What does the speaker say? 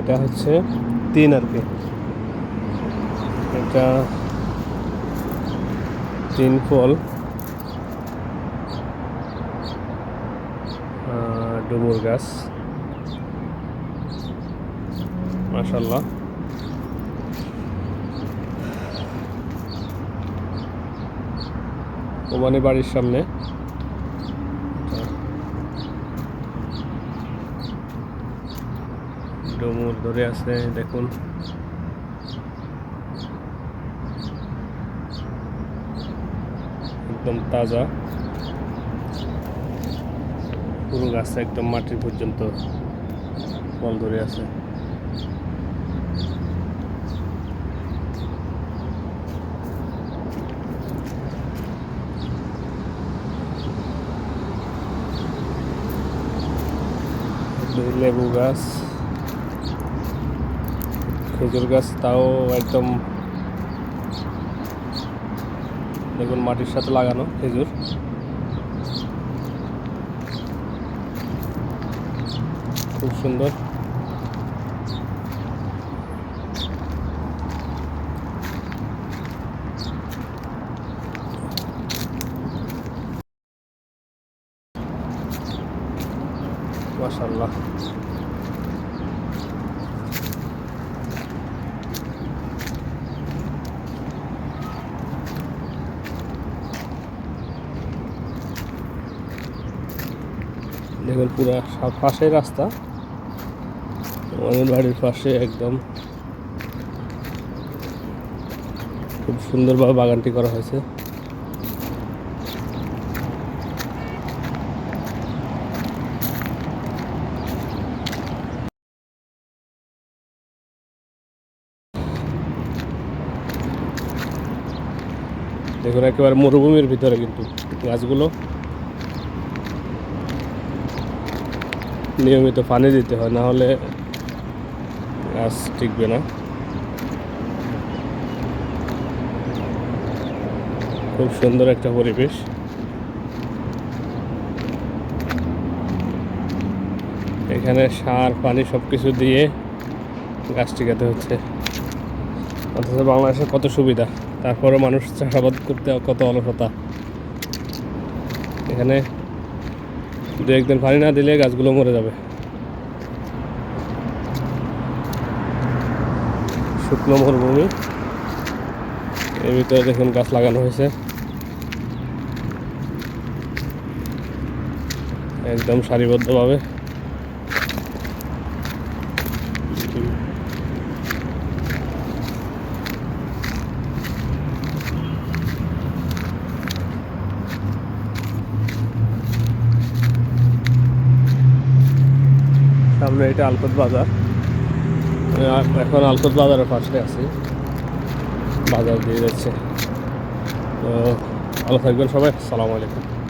এটা হচ্ছে তিন আর কি এটা তিন ফল। ডুমুর গাছ। মাশাল্লাহ ওমানি বাড়ির সামনে। ডুমুর ধরে আছে, দেখুন। একদম তাজা। পুরো গাছটা একদম মাটির পর্যন্ত ফল ধরে আছে। লেবু গাছ। খেজুর গাছ তাও একদম দেখুন মাটির সাথে লাগানো খেজুর। খুব সুন্দর। মাশাল্লাহ দেখুন পুরো পাশে রাস্তা। আমাদের বাড়ির পাশে একদম। খুব সুন্দরভাবে বাগানটি করা হয়েছে। দেখুন, একেবারে মরুভূমির ভিতরে কিন্তু গাছগুলো। নিয়মিত পানি দিতে হয়, না হলে গাছ টিকবে না। খুব সুন্দর একটা পরিবেশ। এখানে সার, পানি সব কিছু দিয়ে গাছ টিকাতে হচ্ছে। অথচ বাংলাদেশে কত সুবিধা তারপরে মানুষ চাষাবাদ করতে কত অলসতা। এখানে দু একদিন পানি না দিলে গাছগুলো মরে যাবে। শুকনো মরুভূমি। এর ভিতরে দেখুন গাছ লাগানো হয়েছে। একদম সারিবদ্ধভাবে। সামনে এটা আলকত বাজার। এখন আলকত বাজারের পাশে আছি। বাজার দিয়ে যাচ্ছে। তো, ভালো থাকবেন সবাই। আসসালামু আলাইকুম।